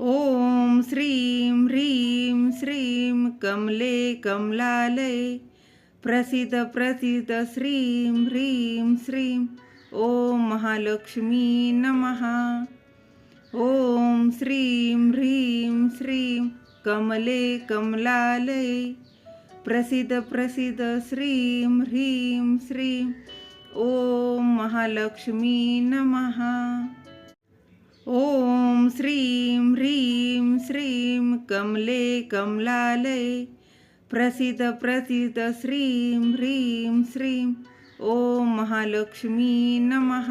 ॐ श्रीं ह्रीं श्रीं कमले कमलालये, प्रसिद्ध प्रसिद्ध श्रीं ह्रीं श्रीं ॐ महालक्ष्मी नमः। ॐ श्रीं ह्रीं श्रीं कमले कमलालये, प्रसिद्ध प्रसिद्ध श्रीं ह्रीं श्रीं ॐ महालक्ष्मी नमः। ॐ श्रीं ह्रीं श्रीं कमले कमलालये, प्रसिद्ध प्रसिद्ध श्रीं ह्रीं श्रीं ॐ महालक्ष्मी नमः।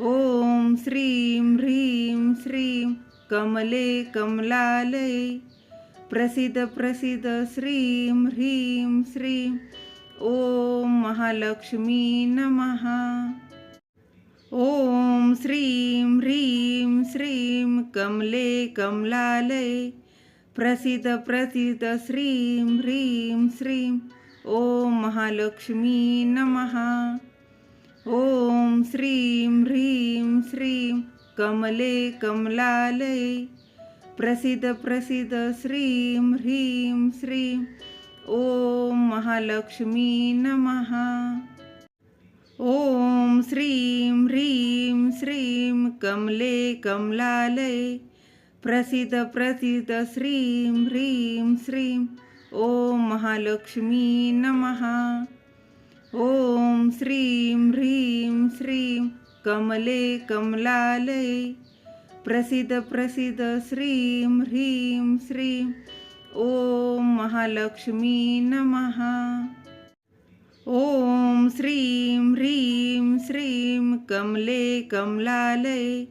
ॐ श्रीं ह्रीं श्रीं कमले कमलालये, प्रसिद्ध प्रसिद्ध श्रीं ह्रीं श्रीं ॐ महालक्ष्मी नमः। ॐ श्रीं ह्रीं श्रीं कमले कमलालय प्रसिद्ध प्रसिद्ध श्रीं ह्रीं श्रीं ॐ महालक्ष्मी नमः। ॐ श्रीं ह्रीं श्रीं कमले कमलालय प्रसिद्ध प्रसिद्ध श्रीं ह्रीं श्रीं ॐ महालक्ष्मी नमः। कमले कमलालये, प्रसिद्ध प्रसिद्ध श्रीं ह्रीं श्रीं ॐ महालक्ष्मी नमः। ॐ श्रीं ह्रीं श्रीं, कमले कमलालये, प्रसिद्ध प्रसिद्ध श्रीं ह्रीं श्रीं ॐ महालक्ष्मी नमः। ॐ श्रीं ह्रीं श्रीं कमले कमलालये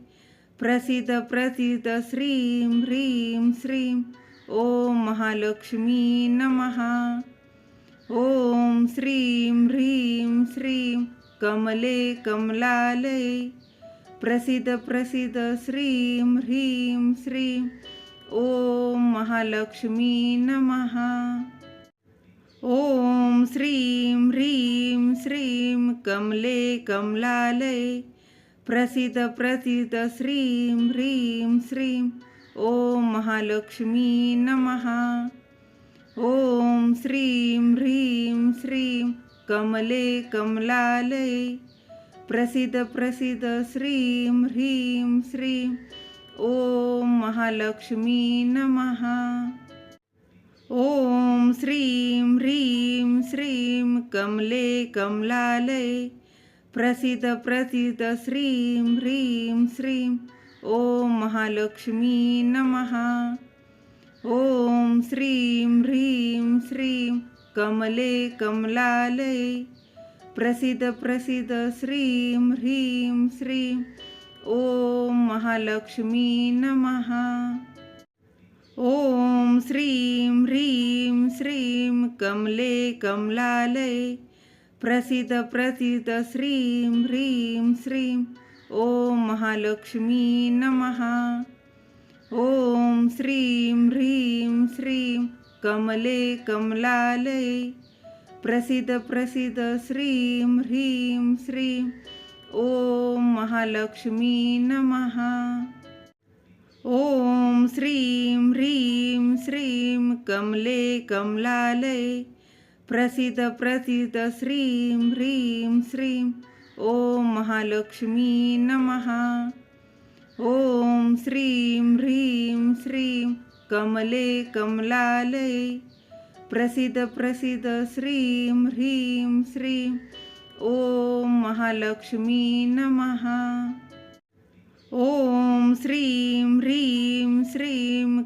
प्रसिद्ध प्रसिद्ध श्रीं ह्रीं श्रीं ॐ महालक्ष्मी नमः। ॐ श्रीं ह्रीं श्रीं कमले कमलालये प्रसिद्ध प्रसिद्ध श्रीं ह्रीं श्रीं ॐ महालक्ष्मी नमः। ॐ श्रीं ह्रीं श्रीं कमले कमलालये, प्रसिद्ध प्रसिद्ध श्रीं ह्रीं श्रीं ॐ महालक्ष्मी नमः। ॐ श्रीं ह्रीं श्रीं कमले कमलालये, प्रसिद्ध प्रसिद्ध श्रीं ह्रीं श्रीं ॐ महालक्ष्मी नमः। कमले कमलालये, प्रसिद्ध प्रसिद्ध श्रीं ह्रीं श्रीं ॐ महालक्ष्मी नमः। ॐ श्रीं ह्रीं श्रीं, कमले कमलालये, प्रसिद्ध प्रसिद्ध श्रीं ह्रीं श्रीं ॐ महालक्ष्मी नमः। ॐ श्रीं, ह्रीं, श्रीं, कमले, कमलालये। प्रसिद्ध प्रसिद्ध श्रीं, ह्रीं, श्रीं। ॐ महालक्ष्मी नमः। ॐ श्रीं, ह्रीं, श्रीं, कमले, कमलालये। प्रसिद्ध प्रसिद्ध श्रीं, ह्रीं, श्रीं। ॐ महालक्ष्मी नमः। ॐ श्रीं ह्रीं श्रीं कमले कमलालये, प्रसिद्ध प्रसिद्ध श्रीं ह्रीं श्रीं ॐ महालक्ष्मी नमः। ॐ श्रीं ह्रीं श्रीं कमले कमलालये, प्रसिद्ध प्रसिद्ध श्रीं ह्रीं श्रीं ॐ महालक्ष्मी नमः। ॐ श्रीं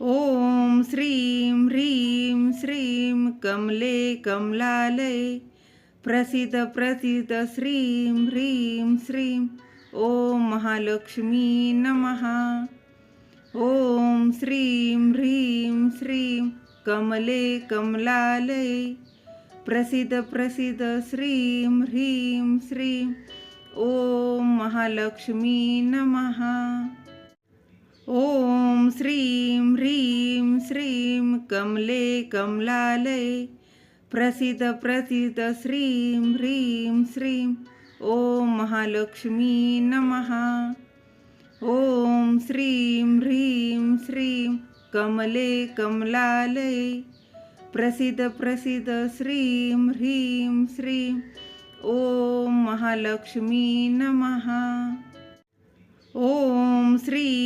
ॐ श्रीं, ह्रीं, श्रीं, कमले कमलालये प्रसिद्ध प्रसिद्ध, श्रीं, ह्रीं, श्रीं ॐ महालक्ष्मी नमः। ॐ श्रीं, ह्रीं, श्रीं, कमले कमलालये प्रसिद्ध प्रसिद्ध, श्रीं, ह्रीं, श्रीं ॐ महालक्ष्मी नमः। ॐ श्रीं ह्रीं श्रीं कमले कमलालय प्रसिद्ध प्रसिद्ध श्रीं ह्रीं श्रीं ॐ महालक्ष्मी नमः। ॐ श्रीं ह्रीं श्रीं कमले कमलालय प्रसिद्ध प्रसिद्ध श्रीं ह्रीं श्रीं ॐ महालक्ष्मी नमः। ॐ श्रीं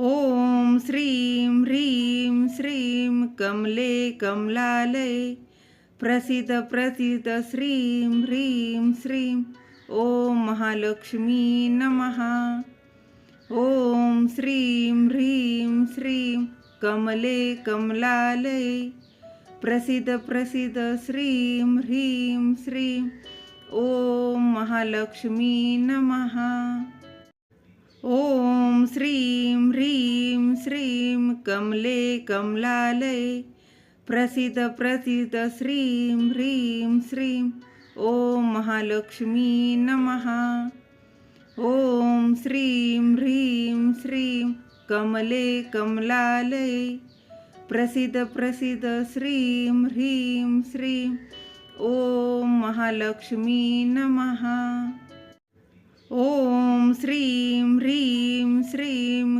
ॐ श्रीं ह्रीं श्रीं कमले कमलालय, प्रसिद्ध प्रसिद्ध श्रीं ह्रीं श्रीं ॐ महालक्ष्मी नमः। ॐ श्रीं ह्रीं श्रीं कमले कमलालय, प्रसिद्ध प्रसिद्ध श्रीं ह्रीं श्रीं ॐ महालक्ष्मी नमः। ॐ श्रीं, ह्रीं, श्रीं, कमले, कमलालय। प्रसिद्ध प्रसिद्ध, श्रीं, ह्रीं, श्रीं। ॐ महालक्ष्मी नमः। ॐ श्रीं, ह्रीं, श्रीं, कमले, कमलालय। प्रसिद्ध प्रसिद्ध, श्रीं, ह्रीं, श्रीं। ॐ महालक्ष्मी नमः।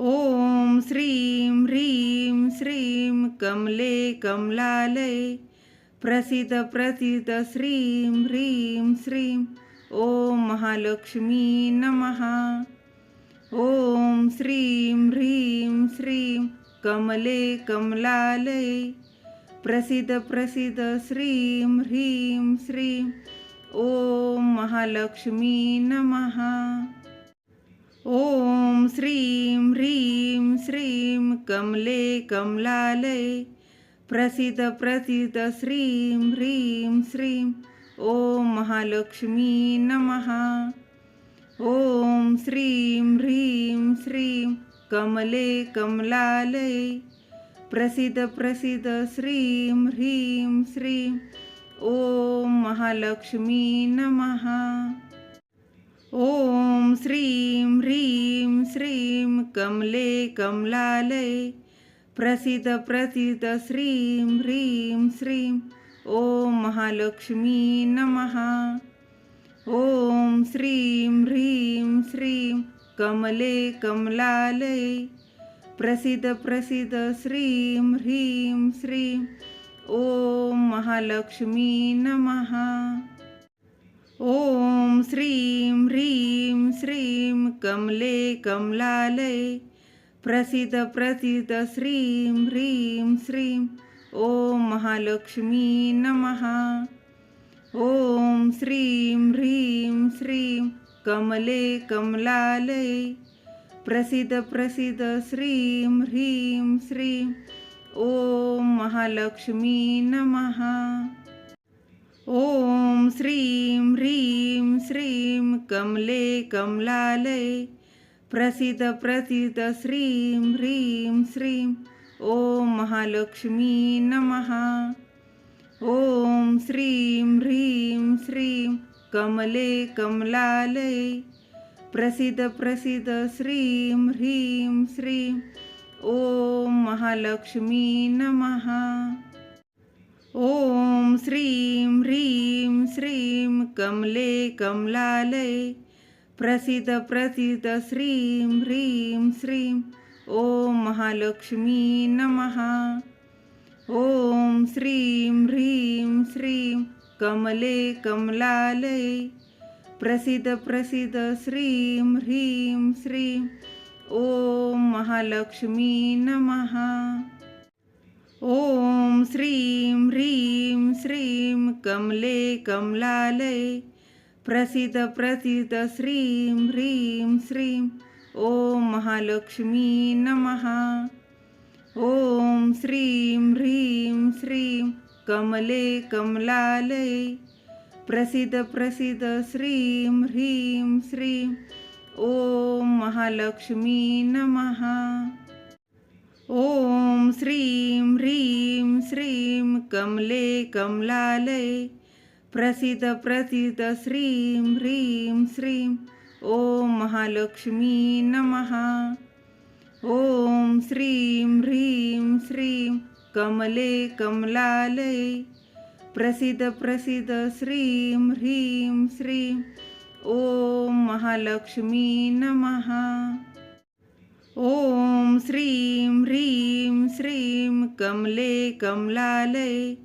ॐ श्रीं ह्रीं श्रीं कमले कमलालय, प्रसिद्ध प्रसिद्ध श्रीं ह्रीं श्रीं ॐ महालक्ष्मी नमः। ॐ श्रीं ह्रीं श्रीं कमले कमलालय, प्रसिद्ध प्रसिद्ध श्रीं ह्रीं श्रीं ॐ महालक्ष्मी नमः। ॐ श्रीं, ह्रीं, श्रीं, कमले, कमलालय। प्रसिद्ध प्रसिद्ध श्रीं, ह्रीं, श्रीं। ॐ महालक्ष्मी नमः। ॐ श्रीं, ह्रीं, श्रीं, कमले, कमलालय। प्रसिद्ध प्रसिद्ध श्रीं, ह्रीं, श्रीं। ॐ महालक्ष्मी नमः। ॐ श्रीं श्रीं कमले कमलालय, प्रसिद्ध प्रसिद्ध श्रीं ह्रीं श्रीं, ॐ महालक्ष्मी नमः। ॐ श्रीं ह्रीं श्रीं कमले कमलालय, प्रसिद्ध प्रसिद्ध श्रीं ह्रीं श्रीं, ॐ महालक्ष्मी नमः। ॐ श्रीं ह्रीं श्रीं कमले कमलालय प्रसिद्ध प्रसिद्ध श्रीं ह्रीं श्रीं ॐ महालक्ष्मी नमः। ॐ श्रीं ह्रीं श्रीं कमले कमलालय प्रसिद्ध प्रसिद्ध श्रीं ह्रीं श्रीं ॐ महालक्ष्मी नमः। ॐ श्रीं ह्रीं श्रीं कमले कमलालय प्रसिद्ध प्रसिद्ध श्रीं ह्रीं श्रीं ॐ महालक्ष्मी नमः। ॐ श्रीं ह्रीं श्रीं कमले कमलालय प्रसिद्ध प्रसिद्ध श्रीं ह्रीं श्रीं ॐ महालक्ष्मी नमः। कमले कमलालय प्रसिद्ध प्रसिद्ध श्रीं ह्रीं श्रीं ॐ महालक्ष्मी नमः। ॐ श्रीं ह्रीं श्रीं कमले कमलालय प्रसिद्ध प्रसिद्ध श्रीं ह्रीं श्रीं ॐ महालक्ष्मी नमः। ॐ श्रीं ह्रीं श्रीं कमले कमलालये। प्रसिद्ध प्रसिद्ध श्रीं ह्रीं श्रीं। ॐ महालक्ष्मी नमः। ॐ श्रीं ह्रीं श्रीं कमले कमलालये। प्रसिद्ध प्रसिद्ध श्रीं ह्रीं श्रीं। ॐ महालक्ष्मी नमः। ॐ श्रीं ह्रीं श्रीं कमले कमलालये, प्रसिद्ध प्रसिद्ध श्रीं ह्रीं श्रीं ॐ महालक्ष्मी नमः। ॐ श्रीं ह्रीं श्रीं कमले कमलालये, प्रसिद्ध प्रसिद्ध श्रीं ह्रीं श्रीं ॐ महालक्ष्मी नमः। ह्रीं श्रीं कमले कमलालये,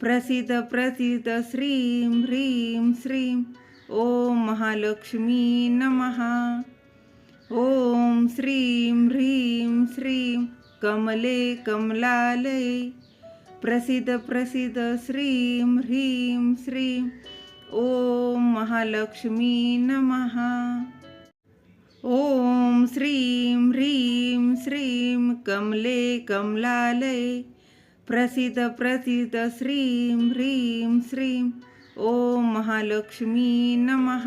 प्रसिद्ध प्रसिद्ध श्रीं ह्रीं श्रीं ॐ महालक्ष्मी नमः। ॐ श्रीं ह्रीं श्रीं कमले कमलालये, प्रसिद्ध प्रसिद्ध श्रीं ह्रीं श्रीं ॐ महालक्ष्मी नमः। ॐ श्रीं ह्रीं श्रीं कमले कमलालये, प्रसिद्ध प्रसिद्ध श्रीं ह्रीं श्रीं ॐ महालक्ष्मी नमः।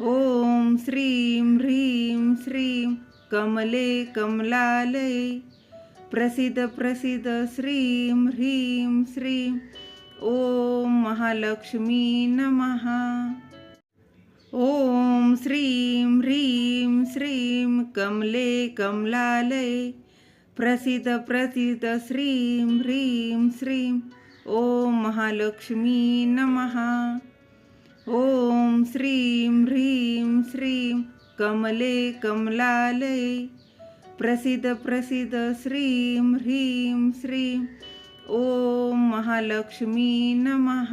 ॐ श्रीं ह्रीं श्रीं कमले कमलालये, प्रसिद्ध प्रसिद्ध श्रीं ह्रीं श्रीं ॐ महालक्ष्मी नमः। ॐ श्रीं ह्रीं श्रीं कमले कमलालये, प्रसिद्ध प्रसिद्ध श्रीं ह्रीं श्रीं ॐ महालक्ष्मी नमः। ॐ श्रीं ह्रीं श्रीं कमले कमलालये, प्रसिद्ध प्रसिद्ध श्रीं ह्रीं श्रीं ॐ महालक्ष्मी नमः।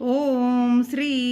ॐ श्रीं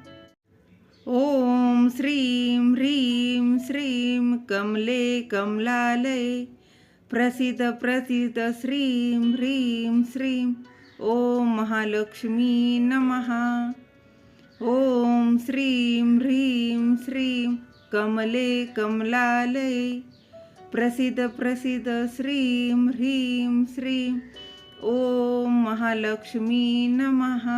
ॐ श्रीं, ह्रीं, श्रीं, कमले, कमलालये। प्रसिद्ध प्रसिद्ध श्रीं, ह्रीं, श्रीं। ॐ महालक्ष्मी नमः। ॐ श्रीं, ह्रीं, श्रीं, कमले, कमलालये। प्रसिद्ध प्रसिद्ध श्रीं, ह्रीं, श्रीं। ॐ महालक्ष्मी नमः।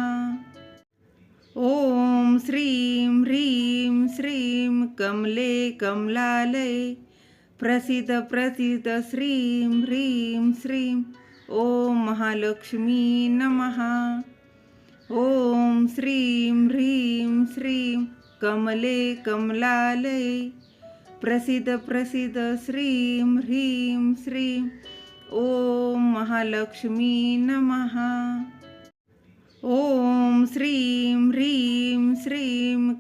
ॐ श्रीं, ह्रीं, श्रीं, कमले, कमलालये। प्रसिद्ध प्रसिद्ध श्रीं, ह्रीं, श्रीं। ॐ महालक्ष्मी नमः। ॐ श्रीं, ह्रीं, श्रीं, कमले, कमलालये। प्रसिद्ध प्रसिद्ध श्रीं, ह्रीं, श्रीं। ॐ महालक्ष्मी नमः। ॐ श्रीं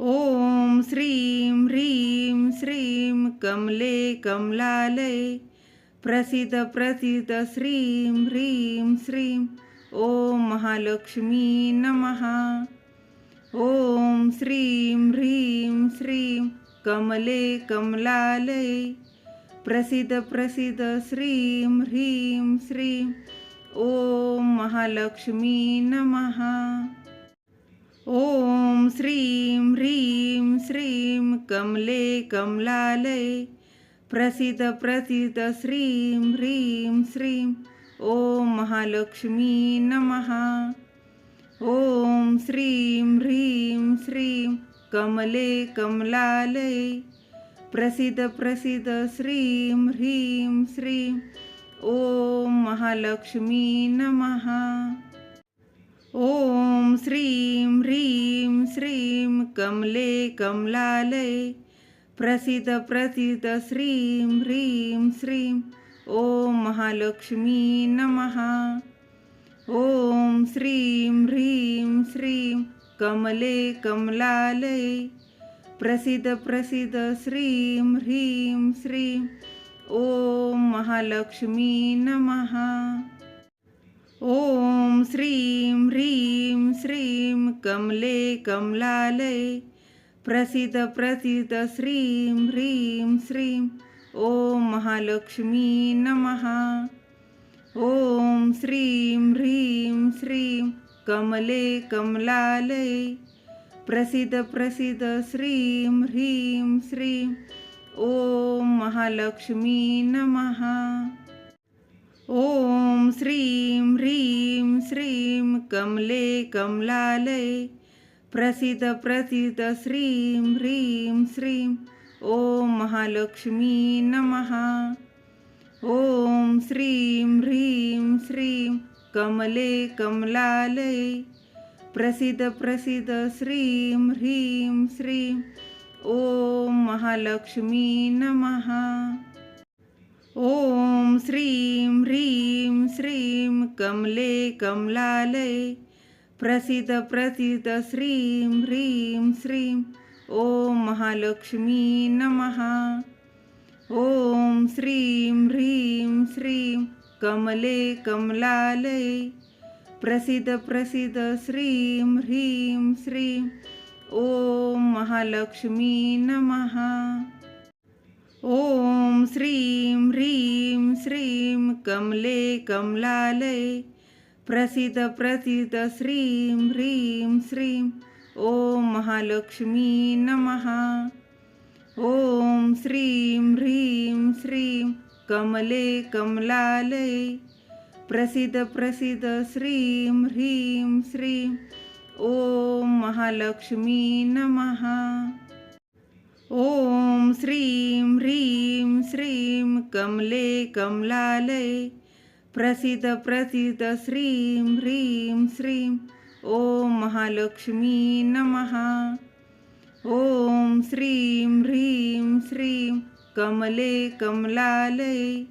ॐ श्रीं ह्रीं श्रीं कमले कमलालय प्रसिद्ध प्रसिद्ध श्रीं ह्रीं श्रीं ॐ महालक्ष्मी नमः। ॐ श्रीं ह्रीं श्रीं कमले कमलालय प्रसिद्ध प्रसिद्ध श्रीं ह्रीं श्रीं ॐ महालक्ष्मी नमः। ॐ श्रीं कमले कमलालये, प्रसिद्ध प्रसिद्ध श्रीं ह्रीं श्रीं ॐ महालक्ष्मी नमः। ॐ श्रीं ह्रीं श्रीं कमले कमलालये, प्रसिद्ध प्रसिद्ध श्रीं ह्रीं श्रीं ॐ महालक्ष्मी नमः। ॐ श्रीं ह्रीं श्रीं कमले कमलालये प्रसिद्ध प्रसिद्ध श्रीं, ह्रीं श्रीं ॐ महालक्ष्मी नमः। ॐ श्रीं, ह्रीं श्रीं, कमले कमलालये प्रसिद्ध प्रसिद्ध श्रीं, ह्रीं श्रीं ॐ महालक्ष्मी नमः। ॐ श्रीं, ह्रीं, श्रीं, कमले, कमलालये। प्रसिद्ध प्रसिद्ध श्रीं, ह्रीं, श्रीं। ॐ महालक्ष्मी नमः। ॐ श्रीं, ह्रीं, श्रीं, कमले, कमलालये। प्रसिद्ध प्रसिद्ध श्रीं, ह्रीं, श्रीं। ॐ महालक्ष्मी नमः। ॐ श्रीं, ह्रीं, श्रीं, कमले, कमलालये। प्रसिद्ध प्रसिद्ध श्रीं, ह्रीं, श्रीं। ॐ महालक्ष्मी नमः। ॐ श्रीं, ह्रीं, श्रीं, कमले, कमलालये। प्रसिद्ध प्रसिद्ध श्रीं, ह्रीं, श्रीं। ॐ महालक्ष्मी नमः। ॐ श्रीं श्रीं कमले, कमलालये, प्रसिद्ध प्रसिद्ध श्रीं, ह्रीं, श्रीं। ॐ महालक्ष्मी नमः। ॐ श्रीं, ह्रीं, श्रीं। कमले, कमलालये, प्रसिद्ध प्रसिद्ध श्रीं, ह्रीं, श्रीं। ॐ महालक्ष्मी नमः। ॐ श्रीं ह्रीं श्रीं कमले कमलालये, प्रसिद्ध प्रसिद्ध श्रीं ह्रीं श्रीं ॐ महालक्ष्मी नमः। ॐ श्रीं ह्रीं श्रीं कमले कमलालये, प्रसिद्ध प्रसिद्ध श्रीं ह्रीं श्रीं ॐ महालक्ष्मी नमः। ॐ श्रीं, ह्रीं, श्रीं, कमले, कमलालये। प्रसिद्ध प्रसिद्ध श्रीं, ह्रीं, श्रीं। ॐ महालक्ष्मी नमः। ॐ श्रीं, ह्रीं, श्रीं, कमले, कमलालये।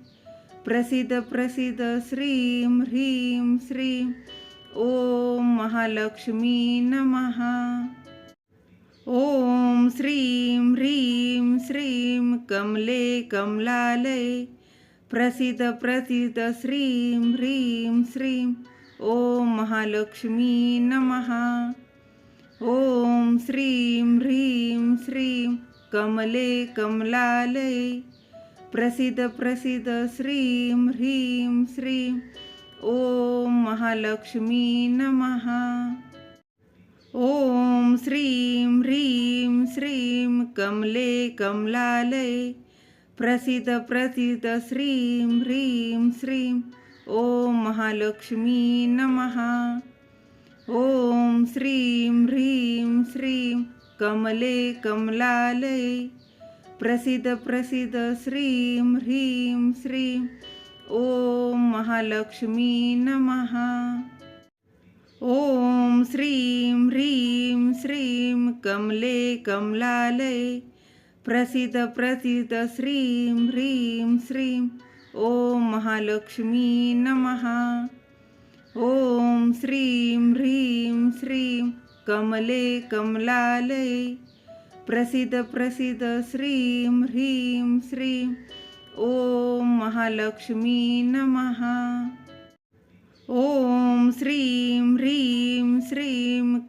प्रसिद्ध प्रसिद्ध श्रीं, ह्रीं, श्रीं। ॐ महालक्ष्मी नमः। कमले कमलालय. प्रसिद्ध प्रसिद्ध श्रीं ह्रीं श्रीं. ॐ महालक्ष्मी नमः. ॐ श्रीं ह्रीं श्रीं. कमले कमलालय. प्रसिद्ध प्रसिद्ध श्रीं ह्रीं श्रीं. ॐ महालक्ष्मी नमः. ॐ श्रीं ह्रीं श्रीं कमले कमलालये, प्रसिद्ध प्रसिद्ध श्रीं ह्रीं श्रीं ॐ महालक्ष्मी नमः। ॐ श्रीं ह्रीं श्रीं कमले कमलालये, प्रसिद्ध प्रसिद्ध श्रीं ह्रीं श्रीं ॐ महालक्ष्मी नमः। ॐ श्रीं ह्रीं श्रीं कमले कमलालये प्रसिद्ध प्रसिद्ध श्रीं ह्रीं श्रीं ॐ महालक्ष्मी नमः। ॐ श्रीं ह्रीं श्रीं कमले कमलालये प्रसिद्ध प्रसिद्ध श्रीं ह्रीं श्रीं ॐ महालक्ष्मी नमः।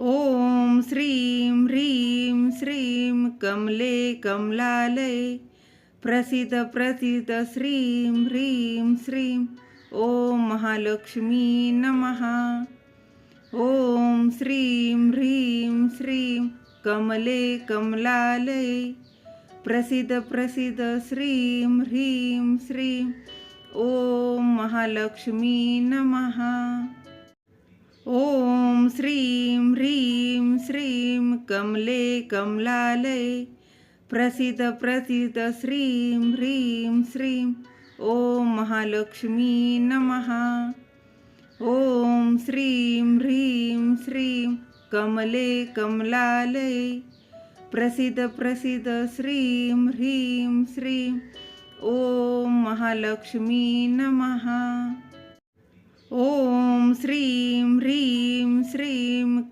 ॐ श्रीं, ह्रीं, श्रीं, कमले, कमलालये। प्रसिद्ध प्रसिद्ध श्रीं, ह्रीं, श्रीं। ॐ महालक्ष्मी नमः। ॐ श्रीं, ह्रीं, श्रीं, कमले, कमलालये। प्रसिद्ध प्रसिद्ध श्रीं, ह्रीं, श्रीं। ॐ महालक्ष्मी नमः। ॐ श्रीं ह्रीं श्रीं कमले कमलालये, प्रसिद्ध प्रसिद्ध श्रीं ह्रीं श्रीं, ॐ महालक्ष्मी नमः। ॐ श्रीं ह्रीं श्रीं कमले कमलालये, प्रसिद्ध प्रसिद्ध श्रीं ह्रीं श्रीं, ॐ महालक्ष्मी नमः।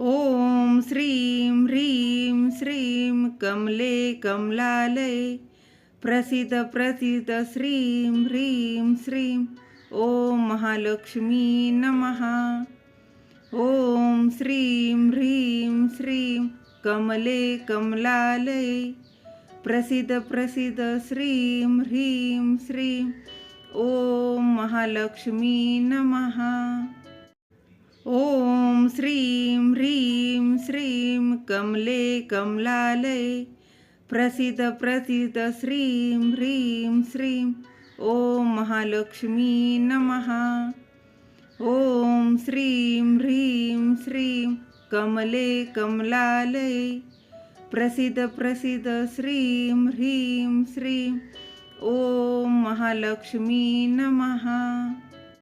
ॐ श्रीं, ह्रीं, श्रीं, कमले, कमलालये। प्रसिद्ध प्रसिद्ध श्रीं, ह्रीं, श्रीं। ॐ महालक्ष्मी नमः। ॐ श्रीं, ह्रीं, श्रीं, कमले, कमलालये। प्रसिद्ध प्रसिद्ध श्रीं, ह्रीं, श्रीं। ॐ महालक्ष्मी नमः। ॐ श्रीं ह्रीं श्रीं कमले कमलालये। प्रसिद्ध प्रसिद्ध श्रीं ह्रीं श्रीं। ॐ महालक्ष्मी नमः। ॐ श्रीं ह्रीं श्रीं कमले कमलालये। प्रसिद्ध प्रसिद्ध श्रीं ह्रीं श्रीं। ॐ महालक्ष्मी नमः।